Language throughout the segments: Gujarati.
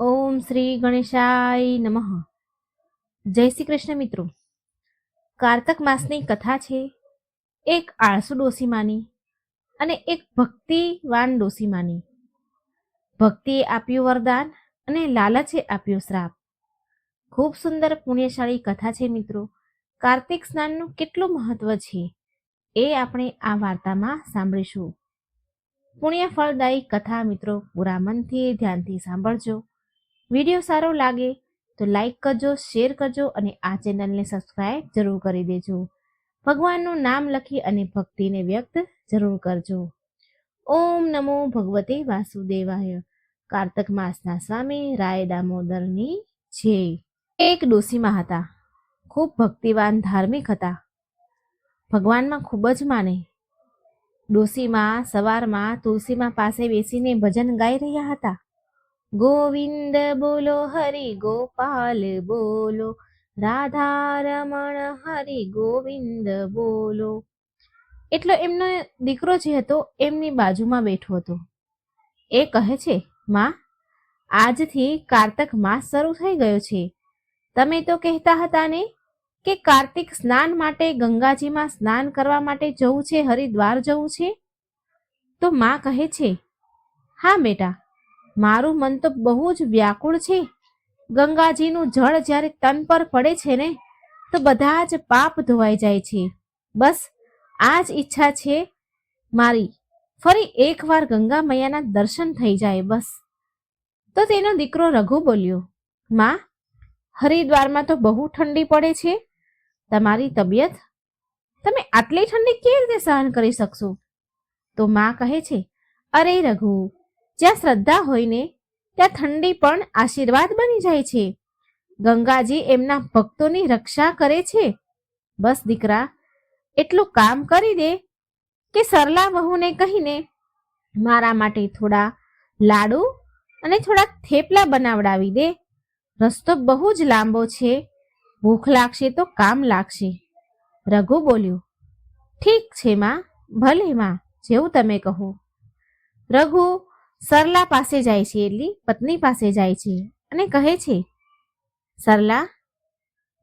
ઓમ શ્રી ગણેશાય નમઃ. જય શ્રી કૃષ્ણ મિત્રો. કારતક માસની કથા છે. એક આળસુ ડોસીમાની અને એક ભક્તિવાન ડોસીમાની. ભક્તિએ આપ્યું વરદાન અને લાલચે આપ્યો શ્રાપ. ખૂબ સુંદર પુણ્યશાળી કથા છે મિત્રો. કાર્તિક સ્નાનનું કેટલું મહત્વ છે એ આપણે આ વાર્તામાં સાંભળીશું. પુણ્ય ફળદાયી કથા મિત્રો, પૂરા મનથી, ધ્યાનથી સાંભળજો. વીડિયો સારો લાગે તો લાઈક કરજો, શેર કરજો અને આ ચેનલને સબસ્ક્રાઈબ જરૂર કરી દેજો. ભગવાનનું નામ લખી અને ભક્તિને વ્યક્ત જરૂર કરજો. ઓમ નમો ભગવતે વાસુદેવાય. કાર્તક માસના સ્વામી રાય દામોદરની જય. એક ડોસીમાં હતા. ખૂબ ભક્તિવાન, ધાર્મિક હતા. ભગવાનમાં ખૂબ જ માને. ડોસીમાં, સવારમાં તુલસીમાં પાસે બેસીને ભજન ગાઈ રહ્યા હતા. ગોવિંદ બોલો, હરિ ગોપાલ બોલો, રાધા રમણ, હરિ ગોવિંદ બોલો. એટલો એમનો દીકરો જે હતો, એમની બાજુમાં બેઠો હતો. એ કહે છે, માં, આજથી કાર્તક માસ શરૂ થઈ ગયો છે. તમે તો કહેતા હતા ને કે કાર્તિક સ્નાન માટે, ગંગાજીમાં સ્નાન કરવા માટે જવું છે, હરિદ્વાર જવું છે? તો માં કહે છે, હા બેટા મારું મન તો બહુ જ વ્યાકુળ છે. ગંગાજીનું જળ જ્યારે તન પર પડે છે ને, તો બધા જ પાપ ધોવાઈ જાય છે. બસ, આ જ ઈચ્છા છે મારી. ફરી એકવાર ગંગા મૈયાના દર્શન થઈ જાય, બસ. તો તેનો દીકરો રઘુ બોલ્યો, માં, હરિદ્વારમાં તો બહુ ઠંડી પડે છે. તમારી તબિયત? તમે આટલી ઠંડી કેવી રીતે સહન કરી શકશો? તો માં કહે છે, અરે રઘુ જ્યાં શ્રદ્ધા હોય ને ત્યાં ઠંડી પણ આશીર્વાદ બની જાય છે. ગંગાજી એમના ભક્તોની રક્ષા કરે છે. બસ દીકરા, એટલું કામ કરી દે કે સરલા વહુને કહીને મારા માટે થોડા લાડુ અને થોડા થેપલા બનાવડાવી દે. રસ્તો બહુ જ લાંબો છે. ભૂખ લાગશે તો કામ લાગશે. રઘુ બોલ્યું, ઠીક છે માં, ભલે માં, જેવું તમે કહો. રઘુ સરલા પાસે જાય છે એટલી પત્ની પાસે જાય છે અને કહે છે, સરલા,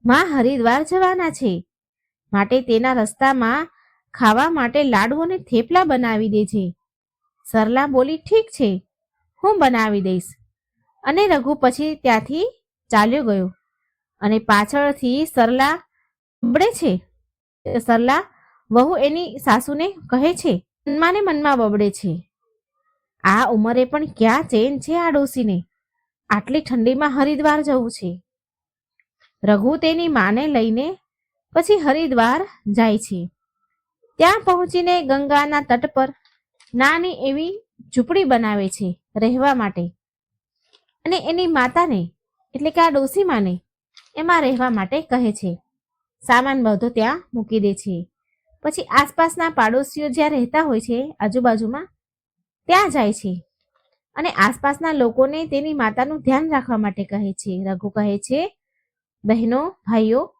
માં હરિદ્વાર જવાના છે. માટે તેના રસ્તામાં ખાવા માટે લાડુ થેપલા બનાવી દેજે સરલા બોલી, ઠીક છે, હું બનાવી દઈશ. અને રઘુ પછી ત્યાંથી ચાલ્યો ગયો અને પાછળથી સરલા બબડે છે. સરલા વહુ એની સાસુને કહે છે મનમાં ને મનમાં બબડે છે. આ ઉંમરે પણ ક્યાં ચેન છે આ ડોસીને? આટલી ઠંડીમાં હરિદ્વાર જવું છે. રઘુ તેની માને લઈને પછી હરિદ્વાર જાય છે. ત્યાં પહોંચીને ગંગાના તટ પર નાની એવી ઝૂંપડી બનાવે છે રહેવા માટે. અને એની માતાને, એટલે કે આ ડોસીમાને એમાં રહેવા માટે કહે છે. સામાન બધો ત્યાં મૂકી દે છે. પછી આસપાસના પાડોશીઓ જ્યાં રહેતા હોય છે, આજુબાજુમાં ત્યાં જાય છે. અને આસપાસના લોકોને તેની માતાનું ધ્યાન રાખવા માટે કહે છે. રઘુ કહે છે, બહેનો, ભાઈઓ,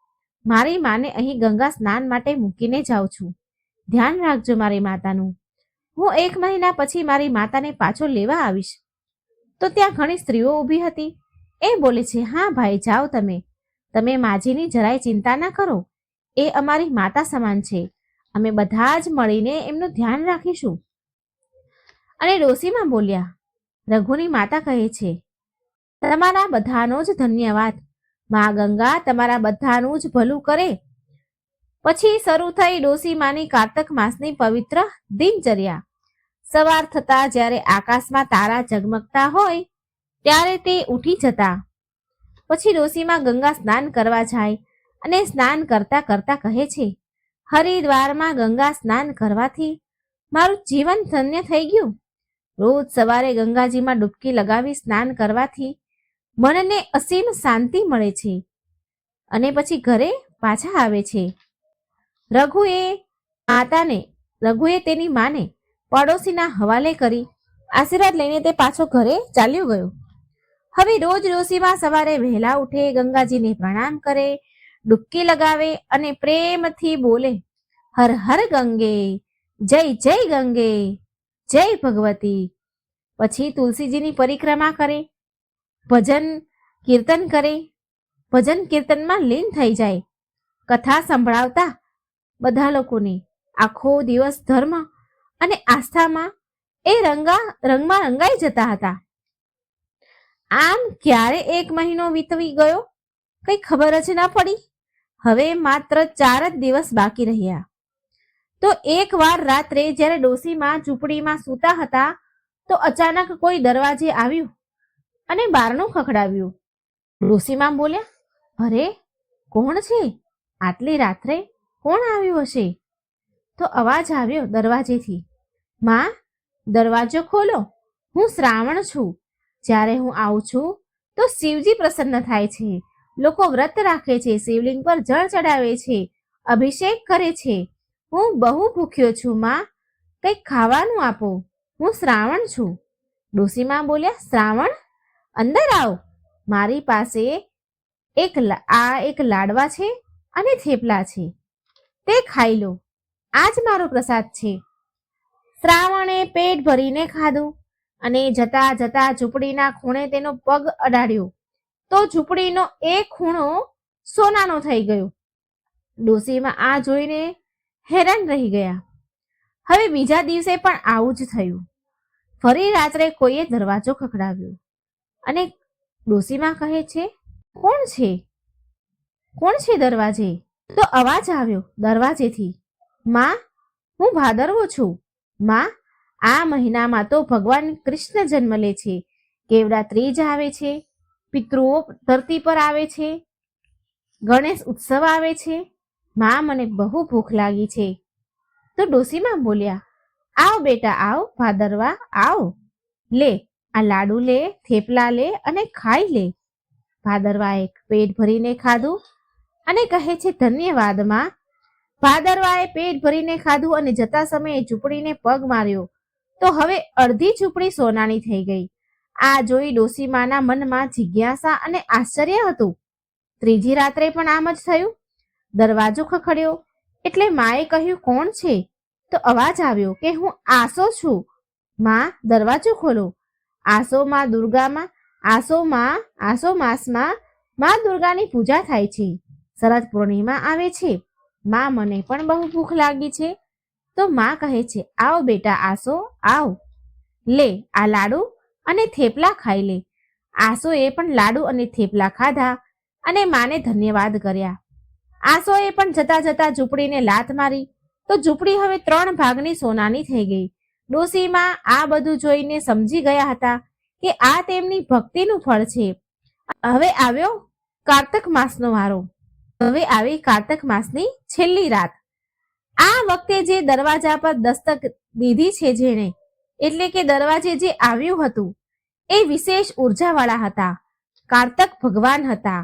મારી માને અહીં ગંગા સ્નાન માટે મૂકીને જાઉં છું. ધ્યાન રાખજો મારી માતાનું. હું એક મહિના પછી મારી માતાને પાછો લેવા આવીશ. તો ત્યાં ઘણી સ્ત્રીઓ ઊભી હતી. એ બોલે છે, હા, ભાઈ, જાઓ તમે. તમે માજીની જરાય ચિંતા ના કરો. એ અમારી માતા સમાન છે. અમે બધા જ મળીને એમનું ધ્યાન રાખીશું. અને ડોસીમાં બોલ્યા, રઘુની માતા કહે છે, તમારા બધાનો જ ધન્યવાદ. મા ગંગા તમારા બધાનું જ ભલું કરે. પછી શરૂ થઈ ડોસીમાની કાર્તક માસની પવિત્ર દિનચર્યા. સવાર થતા જ્યારે આકાશમાં તારા ઝગમગતા હોય, ત્યારે તે ઉઠી જતા. પછી ડોસીમાં ગંગા સ્નાન કરવા જાય અને સ્નાન કરતા કરતા કહે છે, હરિદ્વારમાં ગંગા સ્નાન કરવાથી મારું જીવન ધન્ય થઈ ગયું. રોજ સવારે ગંગાજીમાં ડૂબકી લગાવી સ્નાન કરવાથી મનને અસીમ શાંતિ મળે છે અને પછી ઘરે પાછા આવે છે. રઘુએ માતાને, રઘુએ તેની માને પડોશીના હવાલે કરી આશીર્વાદ લઈને તે પાછો ઘરે ચાલ્યો ગયો. હવે રોજ ડોશીમાં સવારે વહેલા ઉઠે ગંગાજીને પ્રણામ કરે, ડૂબકી લગાવે અને પ્રેમથી બોલે, હર હર ગંગે, જય જય ગંગે. જય ભગવતી. પછી તુલસીજીની પરિક્રમા કરે, ભજન કીર્તન કરે, ભજન કીર્તનમાં લીન થઈ જાય, કથા સંભળાવતા બધા લોકોને આખો દિવસ ધર્મ અને આસ્થામાં એ રંગા, રંગમાં રંગાઈ જતા હતા. આમ ક્યારે એક મહિનો વીતવી ગયો? કઈ ખબર જ ના પડી. હવે માત્ર ચાર જ દિવસ બાકી રહ્યા. તો એકવાર રાત્રે જ્યારે ડોસીમાં ઝૂંપડીમાં સૂતા હતા, તો અચાનક કોઈ દરવાજે આવ્યું અને બારણું ખખડાવ્યું. ડોસીમાં બોલ્યા, અરે, કોણ છે? આટલી રાત્રે કોણ આવ્યું હશે? તો અવાજ આવ્યો દરવાજેથી, માં, દરવાજો ખોલો. હું શ્રાવણ છું. જ્યારે હું આવું છું, તો શિવજી પ્રસન્ન થાય છે. લોકો વ્રત રાખે છે, શિવલિંગ પર જળ ચડાવે છે, અભિષેક કરે છે. હું બહુ ભૂખ્યો છું, માં. કંઈક ખાવાનું આપો. હું શ્રાવણ છું. ડોસીમાં બોલ્યા, શ્રાવણ? અંદર આવ. મારી પાસે એક આ એક લાડવા છે અને થેપલા છે. તે ખાઈ લો. આ જ મારો પ્રસાદ છે. શ્રાવણે પેટ ભરીને ખાધું અને જતા જતા ઝૂંપડીના ખૂણે તેનો પગ અડાડ્યો. તો ઝૂંપડીનો એક ખૂણો સોનાનો થઈ ગયો. ડોસીમાં આ જોઈને હેરાન રહી ગયા. હવે બીજા દિવસે પણ આવું જ થયું. ફરી રાત્રે કોઈએ દરવાજો ખખડાવ્યો અને ડોસીમાં કહે છે, કોણ છે? કોણ છે દરવાજે? તો અવાજ આવ્યો, દરવાજેથી. માં, હું ભાદરવો છું. માં, આ મહિનામાં તો ભગવાન કૃષ્ણ જન્મ લે છે. કેવડા ત્રીજ આવે છે? પિતૃઓ ધરતી પર આવે છે? ગણેશ ઉત્સવ આવે છે? માં મને બહુ ભૂખ લાગી છે. તો ડોસીમાં બોલ્યા, આવ બેટા, આવ, ભાદરવા, આવ. લે, આ લાડુ લે, થેપલા લે અને ખાઈ લે. ભાદરવાએ પેટ ભરીને ખાધું અને કહે છે ધન્યવાદમાં ભાદરવાએ પેટ ભરીને ખાધું અને જતા સમયે ઝૂંપડીને પગ માર્યો. તો હવે અડધી ઝૂંપડી સોનાની થઈ ગઈ. આ જોઈ ડોસીમાના મનમાં જિજ્ઞાસા અને આશ્ચર્ય હતું. ત્રીજી રાત્રે પણ આમ જ થયું. દરવાજો ખખડ્યો. એટલે માએ કહ્યું, કોણ છે? તો અવાજ આવ્યો કે, હું આસો છું. માં, દરવાજો ખોલો. આસો માં દુર્ગામાં આસોમાં આસો માસમાં, માં દુર્ગાની પૂજા થાય છે. શરદ પૂર્ણિમા આવે છે. માં મને પણ બહુ ભૂખ લાગી છે. તો માં કહે છે, આવો બેટા, આસો, આવ. લે, આ લાડુ અને થેપલા ખાઈ લે. આસોએ પણ લાડુ અને થેપલા ખાધા અને માને ધન્યવાદ કર્યા. આસોએ પણ જતા જતા ઝૂંપડીને લાત મારી. તો ઝૂંપડી હવે ત્રણ ભાગની સોનાની થઈ ગઈ. ડોસીમાં આ બધું જોઈને સમજી ગયા હતા કે આ તેમની ભક્તિનું ફળ છે. હવે આવ્યો કાર્તક માસનો વારો. હવે આવી કાર્તક માસની છેલ્લી રાત. આ વખતે જે દરવાજા પર દસ્તક દીધી છે જેણે, એટલે કે દરવાજે જે આવ્યું હતું, એ વિશેષ ઉર્જાવાળા હતા. કાર્તક ભગવાન હતા.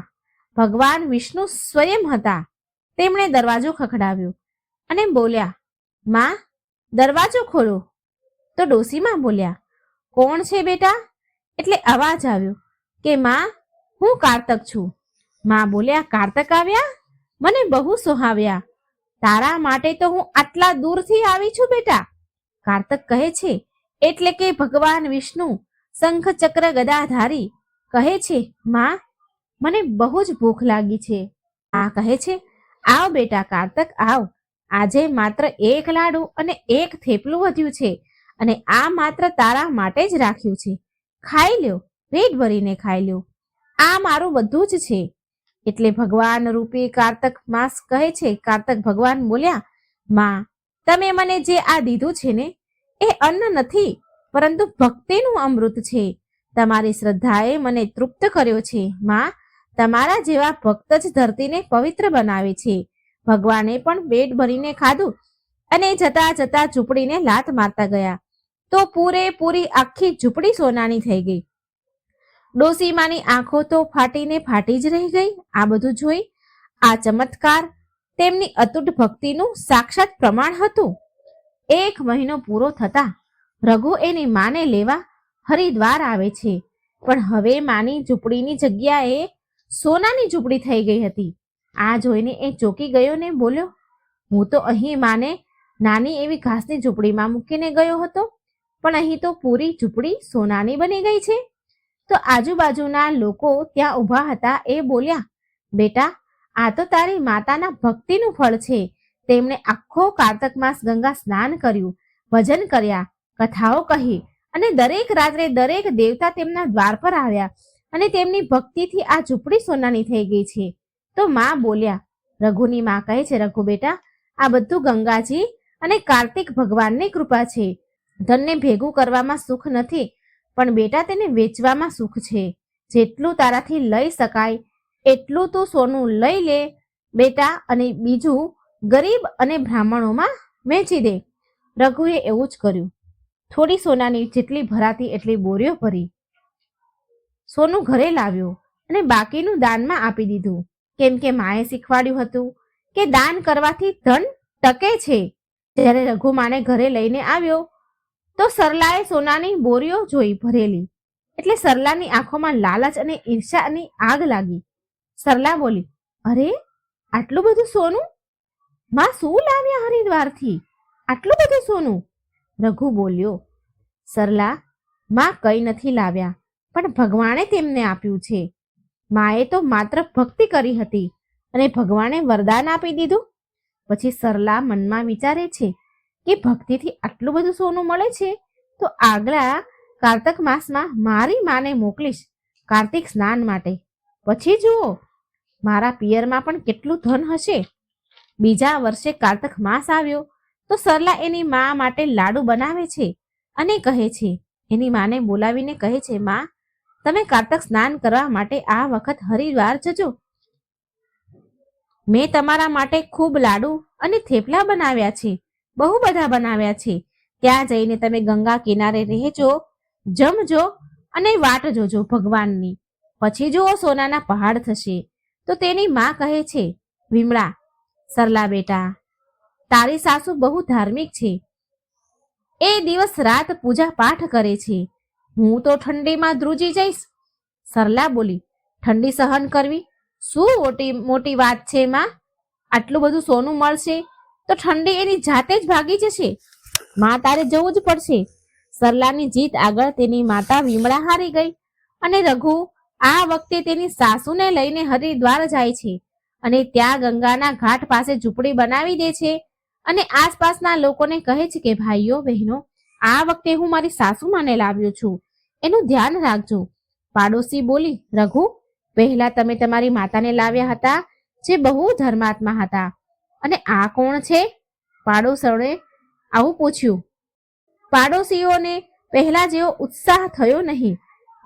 ભગવાન વિષ્ણુ સ્વયં હતા. તેમણે દરવાજો ખખડાવ્યો અને બોલ્યા, માં, દરવાજો ખોલો. તો ડોસીમાં બોલ્યા, કોણ છે બેટા? એટલે અવાજ આવ્યો કે, માં, હું કાર્તક છું. માં બોલ્યા, કાર્તક આવ્યા? મને બહુ સોહાવ્યા. તારા માટે તો હું આટલા દૂરથી આવી છું બેટા. કાર્તક કહે છે, એટલે કે ભગવાન વિષ્ણુ શંખ ચક્ર ગદાધારી કહે છે, માં, મને બહુ જ ભૂખ લાગી છે. આ કહે છે આવ બેટા કાર્તક, આવ. આજે માત્ર એક લાડુ અને એક થેપલું વધ્યું છે અને આ માત્ર તારા માટે જ રાખ્યું છે. ખાઈ લ્યો, પેટ ભરીને ખાઈ લ્યો. આ મારું બધું જ છે. એટલે ભગવાન રૂપી કાર્તક માસ કહે છે, કાર્તક ભગવાન બોલ્યા, માં, તમે મને જે આ દીધું છે ને, એ અન્ન નથી, પરંતુ ભક્તિનું અમૃત છે. તમારી શ્રદ્ધાએ મને તૃપ્ત કર્યો છે, માં. તમારા જેવા ભક્ત જ ધરતીને પવિત્ર બનાવે છે. ભગવાને પણ પેટ ભરીને ખાધું અને જતા જતા ઝૂંપડીને લાત મારતા ગયા. તો પૂરેપૂરી આખી ઝૂંપડી સોનાની થઈ ગઈ. ડોસીમાની આંખો તો ફાટીને ફાટી જ રહી ગઈ, આ બધું જોઈ આ ચમત્કાર તેમની અતૂટ ભક્તિનું સાક્ષાત પ્રમાણ હતું. એક મહિનો પૂરો થતા રઘુ એની માને લેવા હરિદ્વાર આવે છે. પણ હવે માની ઝૂંપડીની જગ્યાએ સોનાની ઝૂંપડી થઈ ગઈ હતી. આ જોઈને એ ચોકી ગયો ને બોલ્યો, હું તો અહીં માને નાની એવી ઘાસની ઝૂંપડીમાં મૂકીને ગયો હતો, પણ અહીં તો પૂરી ઝૂંપડી સોનાની બની ગઈ છે. તો આજુબાજુના લોકો ત્યાં ઊભા હતા એ બોલ્યા, બેટા, આ તો તારી માતાના ભક્તિનું ફળ છે. તેમણે આખો કારતક માસ ગંગા સ્નાન કર્યું, ભજન કર્યા, કથાઓ કહી અને દરેક રાત્રે દરેક દેવતા તેમના દ્વાર પર આવ્યા. અને તેમની ભક્તિથી આ ઝૂંપડી સોનાની થઈ ગઈ છે. તો માં બોલ્યા, રઘુની માં કહે છે, રઘુ બેટા, આ બધું ગંગાજી અને કાર્તિક ભગવાનની કૃપા છે. ધનને ભેગું કરવામાં સુખ નથી, પણ બેટા તેને વેચવામાં સુખ છે. જેટલું તારાથી લઈ શકાય, એટલું તું સોનું લઈ લે, બેટા, અને બીજું ગરીબ અને બ્રાહ્મણોમાં વેચી દે. રઘુએ એવું જ કર્યું. થોડી સોનાની જેટલી ભરાતી, એટલી બોરીઓ ભરી. સોનું ઘરે લાવ્યો અને બાકીનું દાનમાં આપી દીધું. કેમ કે માએ શીખવાડ્યું હતું કે દાન કરવાથી ધન ટકે છે. જ્યારે રઘુ માને ઘરે લઈને આવ્યો, તો સરલાએ સોનાની બોરીઓ જોઈ ભરેલી. એટલે સરલાની આંખોમાં લાલચ અને ઈર્ષાની આગ લાગી. સરલા બોલી, અરે, આટલું બધું સોનું? માં શું લાવ્યા હરિદ્વારથી? આટલું બધું સોનું? રઘુ બોલ્યો, સરલા, માં કઈ નથી લાવ્યા. પણ ભગવાને તેમને આપ્યું છે. માએ તો માત્ર ભક્તિ કરી હતી અને ભગવાને વરદાન આપી દીધું. પછી સરલા મનમાં વિચારે છે કે ભક્તિથી આટલું બધું સોનું મળે છે તો આગલા કાર્તક માસમાં મારી માને મોકલીશ કાર્તિક સ્નાન માટે. પછી જુઓ, મારા પિયરમાં પણ કેટલું ધન હશે. બીજા વર્ષે કાર્તક માસ આવ્યો તો સરલા એની મા માટે લાડુ બનાવે છે અને કહે છે. એની માને બોલાવીને કહે છે, માં તમે કારતક સ્નાન કરવા માટે આ વખત હરિદ્વાર જજો. મેં તમારા માટે ખૂબ લાડુ અને થેપલા બનાવ્યા છે. બહુ બધા બનાવ્યા છે. ત્યાં જઈને તમે ગંગા કિનારે રહેજો, જમજો અને વાટ જોજો ભગવાનની. પછી જુઓ સોનાના પહાડ થશે. તો તેની માં કહે છે, વિમળા, સરલા બેટા, તારી સાસુ બહુ ધાર્મિક છે. એ દિવસ રાત પૂજા પાઠ કરે છે. હું તો ઠંડીમાં ધ્રુજી જઈશ. સરલા બોલી, ઠંડી સહન કરવી? શું મોટી મોટી વાત છે માં? આટલું બધું સોનું મળશે તો ઠંડી એની જાતે જ ભાગી જશે. માં તારે જવું જ પડશે. સરલાની જીત આગળ તેની માતા વિમળા હારી ગઈ અને રઘુ આ વખતે તેની સાસુને લઈને હરિદ્વાર જાય છે અને ત્યાં ગંગાના ઘાટ પાસે ઝૂંપડી બનાવી દે છે અને આસપાસના લોકોને કહે છે કે, ભાઈઓ, બહેનો આ વખતે હું મારી સાસુમાને લાવ્યો છું. એનું ધ્યાન રાખજો. પાડોશી બોલી, રઘુ, પહેલા તમે તમારી માતાને લાવ્યા હતા, જે બહુ ધર્માત્મા હતા. અને આ કોણ છે? પાડોશણે આવું પૂછ્યું. પાડોશીઓને પહેલા જેવો ઉત્સાહ થયો નહીં,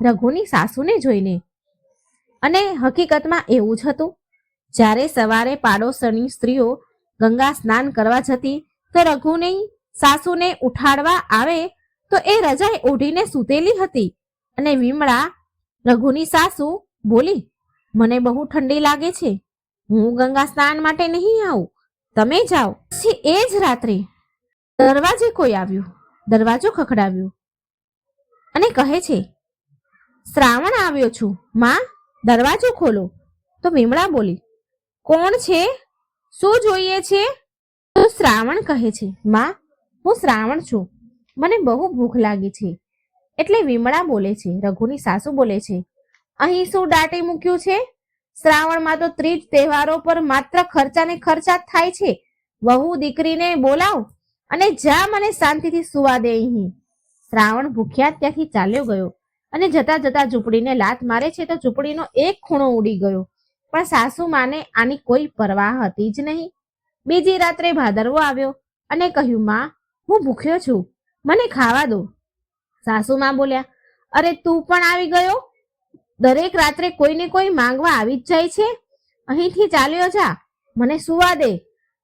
રઘુની સાસુને જોઈને. અને હકીકતમાં એવું જ હતું. જ્યારે સવારે પાડોશની સ્ત્રીઓ ગંગા સ્નાન કરવા જતી, તો રઘુની સાસુને ઉઠાડવા આવે તો એ રજાઈ ઓઢીને સૂતેલી હતી અને વિમળા, રઘુની સાસુ, બોલી, મને બહુ ઠંડી લાગે છે. હું ગંગા સ્નાન માટે નહીં આવું. તમે જાઓ. પછી એ જ રાત્રે દરવાજે કોઈ આવ્યું. દરવાજો ખખડાવ્યો અને કહે છે, શ્રાવણ આવ્યો છું. માં, દરવાજો ખોલો. તો વિમળા બોલી, કોણ છે? શું જોઈએ છે? તો શ્રાવણ કહે છે, માં હું શ્રાવણ છું. મને બહુ ભૂખ લાગી છે. એટલે વિમળા બોલે છે, રઘુની સાસુ બોલે છે, અહીં શું દાટી મૂક્યું છે? શ્રાવણમાં તો ત્રીજ તહેવારો પર માત્ર ખર્ચાને ખર્ચા થાય છે. વહુ દીકરીને બોલાવ અને જા મને શાંતિથી સુવા દે અહીં. શ્રાવણ ભૂખ્યા ત્યાંથી ચાલ્યો ગયો અને જતા જતા ઝૂંપડીને લાત મારે છે તો ઝૂંપડીનો એક ખૂણો ઉડી ગયો. પણ સાસુ માને આની કોઈ પરવાહ હતી જ નહીં. બીજી રાત્રે ભાદરવો આવ્યો અને કહ્યું, માં હું ભૂખ્યો છું. મને ખાવા દો. સાસુમાં બોલ્યા, અરે તું પણ આવી ગયો? દરેક રાત્રે કોઈને કોઈ માંગવા આવી જ જાય છે. અહીંથી ચાલ્યો જા. મને સુવા દે.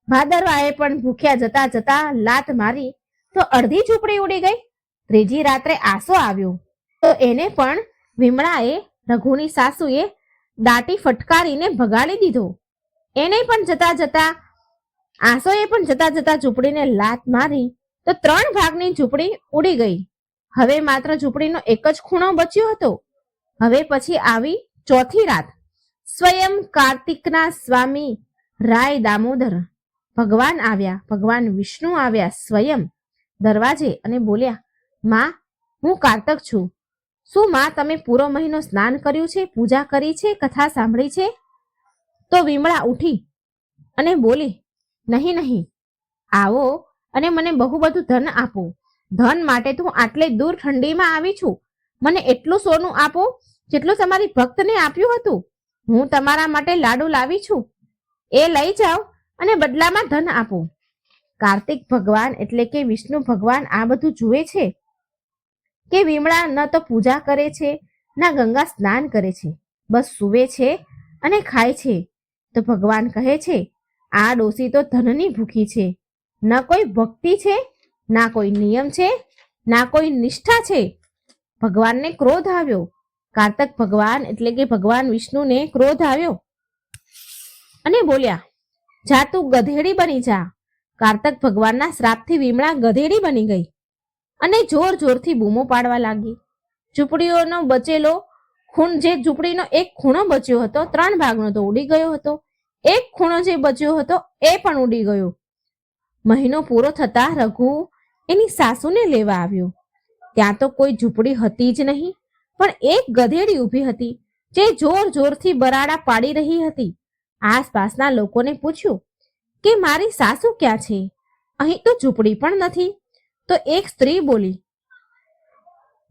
ભાદરવાએ પણ ભૂખ્યા જતા જતા લાત મારી તો અડધી ઝૂંપડી ઉડી ગઈ. ત્રીજી રાત્રે આસો આવ્યો. તો એને પણ વિમળાએ, રઘુની સાસુએ દાટી ફટકારીને ભગાડી દીધો. એને પણ જતા જતા, આસોએ પણ જતા જતા ઝૂંપડીને લાત મારી તો ત્રણ ભાગની ઝૂંપડી ઉડી ગઈ. હવે માત્ર ઝૂંપડીનો એક જ ખૂણો બચ્યો હતો. હવે પછી આવી ચોથી રાત. સ્વયં કાર્તિકના સ્વામી રાય દામોદર ભગવાન આવ્યા. ભગવાન વિષ્ણુ આવ્યા સ્વયં દરવાજે અને બોલ્યા, માં, હું કાર્તક છું. શું માં, તમે પૂરો મહિનો સ્નાન કર્યું છે, પૂજા કરી છે, કથા સાંભળી છે? તો વિમળા ઉઠી અને બોલી, નહીં નહીં. આવો અને મને બહુ બધું ધન આપો. ધન માટે તો હું આટલે દૂર ઠંડીમાં આવી છું. મને એટલું સોનું આપો, જેટલું તમારી ભક્તને આપ્યું હતું. હું તમારા માટે લાડુ લાવી છું. એ લઈ જાઓ અને બદલામાં ધન આપો. કાર્તિક ભગવાન એટલે કે વિષ્ણુ ભગવાન આ બધું જુએ છે? કે વિમળા ન તો પૂજા કરે છે, ના ગંગા સ્નાન કરે છે, બસ સૂવે છે અને ખાય છે. તો ભગવાન કહે છે, આ ડોસી તો ધનની ભૂખી છે. ન કોઈ ભક્તિ છે, ના કોઈ નિયમ છે, ના કોઈ નિષ્ઠા છે. ભગવાનને ક્રોધ આવ્યો. કાર્તક ભગવાન એટલે કે ભગવાન વિષ્ણુને ક્રોધ આવ્યો. અને બોલ્યા, જા તું ગધેડી બની જા. કાર્તક ભગવાનના શ્રાપથી વિમળા ગધેડી બની ગઈ અને જોર જોરથી બૂમો પાડવા લાગી. ઝૂંપડીઓનો બચેલો ખૂણ જે ઝૂંપડીનો એક ખૂણો બચ્યો હતો, ત્રણ ભાગનો તો ઉડી ગયો હતો. એક ખૂણો જે બચ્યો હતો, એ પણ ઉડી ગયો. મહિનો પૂરો થતા રઘુ એની સાસુને લેવા આવ્યો. ત્યાં તો કોઈ ઝૂંપડી હતી જ નહીં, પણ એક ગધેડી ઊભી હતી જે જોર જોરથી બરાડા પાડી રહી હતી. આસપાસના લોકોને પૂછ્યું કે, મારી સાસુ ક્યાં છે? અહીં તો ઝૂંપડી પણ નથી. તો એક સ્ત્રી બોલી,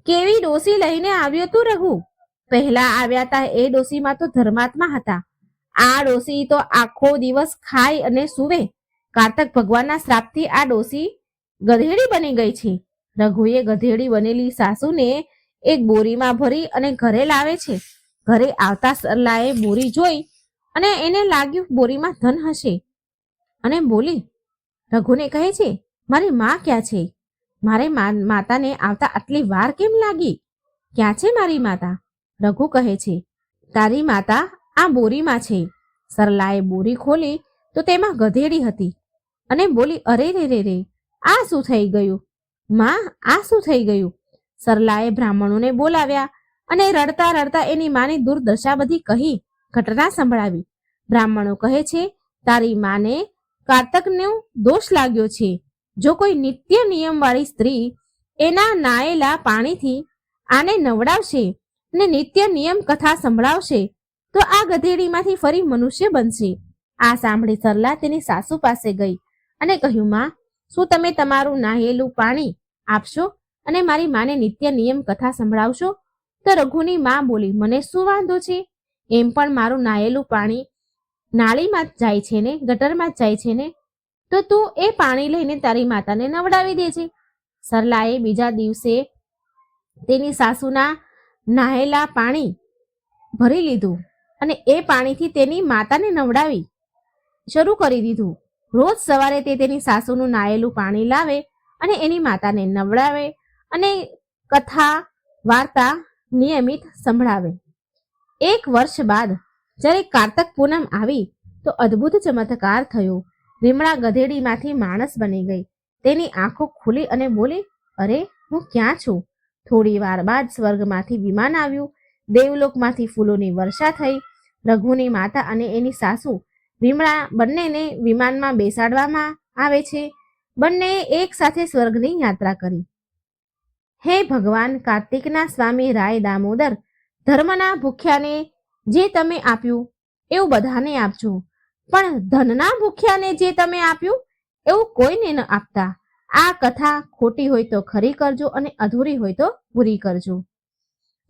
કેવી ડોસી લઈને આવ્યો તું રઘુ? પહેલા આવ્યા તા એ ડોસીમાં તો ધર્માત્મા હતા. આ ડોસી તો આખો દિવસ ખાય અને સૂવે. કાર્તક ભગવાનના શ્રાપથી આ ડોસી ગધેડી બની ગઈ છે. રઘુએ ગધેડી બનેલી સાસુને એક બોરીમાં ભરી અને ઘરે લાવે છે. ઘરે આવતા સરલાએ બોરી જોઈ અને એને લાગ્યું બોરીમાં ધન હશે. અને બોલી, રઘુને કહે છે, મારી માં ક્યાં છે? મારે માતાને આવતા આટલી વાર કેમ લાગી? ક્યાં છે મારી માતા? રઘુ કહે છે, તારી માતા આ બોરીમાં છે. સરલાએ બોરી ખોલી તો તેમાં ગધેડી હતી. અને બોલી, અરે, રે રે રે, આ શું થઈ ગયું? માં, આ શું થઈ ગયું? સરલાએ બ્રાહ્મણોને બોલાવ્યા અને રડતા રડતા એની માની દુર્દશા બધી કહી ઘટના સંભળાવી. બ્રાહ્મણો કહે છે, તારી માને કારતકનો દોષ લાગ્યો છે. જો કોઈ નિત્ય નિયમવાળી સ્ત્રી એના નાયેલા પાણીથી આને નવડાવશે ને નિત્ય નિયમ કથા સંભળાવશે, તો આ ગધેડીમાંથી ફરી મનુષ્ય બનશે. આ સાંભળી સરલા તેની સાસુ પાસે ગઈ. અને કહ્યું, માં, શું તમે તમારું નાહેલું પાણી આપશો અને મારી માને નિત્ય નિયમ કથા સંભળાવશો? તો રઘુની માં બોલી, મને શું વાંધો છે? એમ પણ મારું નાહેલું પાણી નાળીમાં જાય છે ને, ગટરમાં જાય છે ને? તો તું એ પાણી લઈને તારી માતાને નવડાવી દેજે. સરલાએ બીજા દિવસે તેની સાસુના નાહેલા પાણી ભરી લીધું અને એ પાણીથી તેની માતાને નવડાવી, શરૂ કરી દીધું. રોજ સવારે તે તેની સાસુનું નાયેલું પાણી લાવે અને એની માતાને નવડાવે અને કથા, વાર્તા નિયમિત સંભળાવે. એક વર્ષ બાદ જ્યારે કાર્તક પૂનમ આવી તો અદ્ભુત ચમત્કાર થયો. વિમળા ગધેડીમાંથી માણસ બની ગઈ. તેની આંખો ખુલી અને બોલી, અરે, હું ક્યાં છું? થોડી વાર બાદ સ્વર્ગમાંથી વિમાન આવ્યું. દેવલોકમાંથી ફૂલોની વર્ષા થઈ. રઘુની માતા અને એની સાસુ વિમળા બંનેને વિમાનમાં બેસાડવામાં આવે છે. બંને એક સાથે સ્વર્ગની યાત્રા કરી. હે ભગવાન કાર્તિકના સ્વામી રાય દામોદર, ધર્મના ભૂખ્યાને જે તમે આપ્યું એવું બધાને આપજો. પણ ધનના ભૂખ્યાને જે તમે આપ્યું એવું કોઈને ન આપતા. આ કથા ખોટી હોય તો ખરી કરજો અને અધૂરી હોય તો પૂરી કરજો.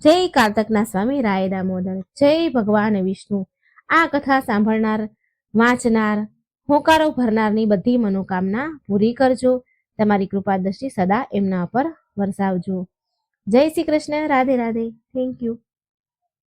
જય કાર્તકના સ્વામી રાય દામોદર, જય ભગવાન વિષ્ણુ. આ કથા સાંભળનાર વાંચનાર, હોકારો ભરનારની બધી મનોકામના પૂરી કરજો. તમારી કૃપા દ્રષ્ટિ સદા એમના પર વરસાવજો. જય શ્રી કૃષ્ણ. રાધે રાધે. Thank you